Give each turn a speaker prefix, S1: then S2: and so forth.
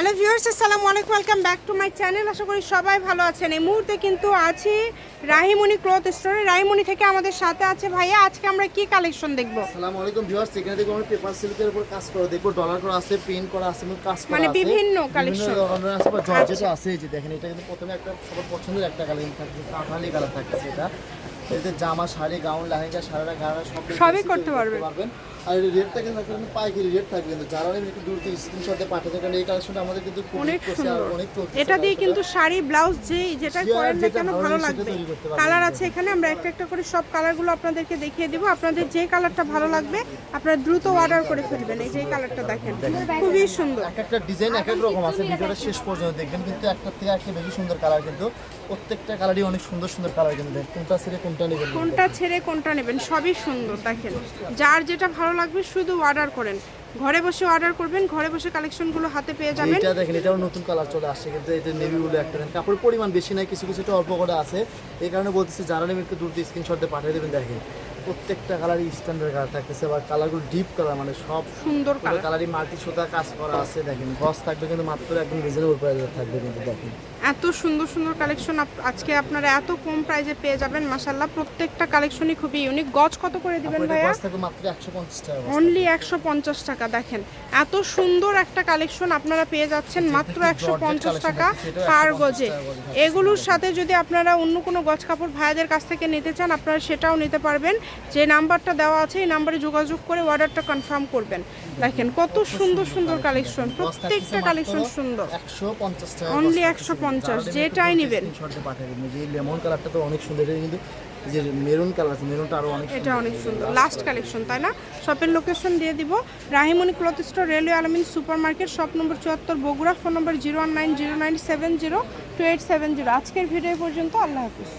S1: Hello viewers আসসালামু আলাইকুম। Welcome back to my channel আশা করি সবাই ভালো আছেন। এই মুহূর্তে কিন্তু আছি রাহিমণি ক্লথ স্টোরে। রাহিমণি থেকে আমাদের সাথে আছে ভাইয়া। আজকে আমরা কি কালেকশন দেখব?
S2: আসসালামু আলাইকুম ভিউয়ার্স। এখানে দেখো আমরা পেপার সিল্কের উপর কাজ করা দেখো ডলার করা আছে প্রিন্ট করা আছে এবং কাজ করা
S1: মানে
S2: আছে।
S1: বিভিন্ন
S2: বিভিন্ন। ধরনের আছে বা জর্জেট আছে। এই যে দেখেন এটা কিন্তু প্রথমে একটা সবার পছন্দের একটা কালার থাকছে। কাঠালি কালার থাকছে এটা এতে জামা শাড়ি গাউন লেহেঙ্গা সারারা গাড়া সব
S1: সবই করতে পারবেন।
S2: আর কিন্তু থাকবে কিন্তু পাইকারি রেট থাকবে কিন্তু। যারা নেবেন একটু দূর থেকে স্ক্রিনশটে পাঠাতে কারণ এই কালেকশনটা আমাদের কিন্তু
S1: অনেক সুন্দর।
S2: অনেক
S1: এটা দিয়ে কিন্তু শাড়ি ব্লাউজ যে যেটা করেন না কেন
S2: ভালো
S1: লাগবে। কালার আছে এখানে আমরা একটা একটা করে সব কালারগুলো আপনাদেরকে দেখিয়ে দিব। আপনাদের যে কালারটা ভালো লাগবে আপনারা দ্রুত অর্ডার করে ফেলবেন। এই যে কালারটা দেখেন খুবই সুন্দর।
S2: এক একটা ডিজাইন এক এক রকম আছে ভিডিওটা শেষ পর্যন্ত দেখবেন। কিন্তু একটা থেকে একটা বেশি সুন্দর কালার কিন্তু প্রত্যেকটা কালারই অনেক সুন্দর সুন্দর কালার কিন্তু। কোনটা ছেড়ে কোনটা নেবেন?
S1: কোনটা ছেড়ে কোনটা নেবেন সবই সুন্দর দেখেন। যার যেটা ভালো লাগবে শুধু অর্ডার করেন। ঘরে বসে অর্ডার করবেন ঘরে বসে কালেকশনগুলো হাতে পেয়ে যাবেন।
S2: এইটা দেখেন এটাও নতুন কালার চলে আসছে কিন্তু এটা নেভি বলে একটা দেন কাপড়ের পরিমাণ বেশি নাই কিছু কিছুটা অল্প করে আছে। এই কারণে বলতেছি যারা নেবেন একটু দ্রুত স্ক্রিনশট দিয়ে পাঠিয়ে দেবেন দেখেন। প্রত্যেকটা কালারই স্ট্যান্ডার্ড কালার থাকতেছে বা কালারগুলো ডিপ কালার মানে সব
S1: সুন্দর কালার
S2: কালারই মাল্টি সুতা কাজ করা আছে দেখেন। গস থাকবে কিন্তু মাত্র একদম রিজনেবল প্রাইসে থাকবে কিন্তু দেখেন।
S1: এত সুন্দর সুন্দর কালেকশন আজকে আপনারা এত কম প্রাইজে পেয়ে যাবেন মাসাল্লাহ প্রত্যেকটা কালেকশনই খুবই ইউনিক গজ কত করে দিবেন ভাইয়া?
S2: গস থাকবে মাত্র একশো পঞ্চাশ টাকা
S1: অনলি একশো পঞ্চাশ টাকা দেখেন এত সুন্দর একটা কালেকশন আপনারা পেয়ে যাচ্ছেন মাত্র একশো পঞ্চাশ টাকা পার গজে। এগুলোর সাথে যদি আপনারা অন্য কোনো গজ কাপড় ভাইয়াদের কাছ থেকে নিতে চান আপনারা সেটাও নিতে পারবেন। যে নাম্বারটা দেওয়া আছে এই নাম্বারে যোগাযোগ করে অর্ডারটা কনফার্ম করবেন। দেখেন কত সুন্দর সুন্দর কালেকশন। প্রত্যেকটা কালেকশন সুন্দর।
S2: 150 টাকা
S1: Only
S2: গজ থাকতেছে।
S1: 150
S2: যারা নেবেন
S1: যেটাই নিবেন।
S2: লেমন কালারটা তো অনেক সুন্দর কিন্তু যে মেরুন কালার আছে মেরুনটা আরও অনেক
S1: এটা অনেক সুন্দর। লাস্ট কালেকশন তাই না? শপের লোকেশন দিয়ে দিব। Rahimoni cloth store railway Almin supermarket shop number চুয়াত্তর Bogura phone number zero one nine zero nine seven zero two eight seven zero আজকের ভিডিও পর্যন্ত আল্লাহ হাফিজ।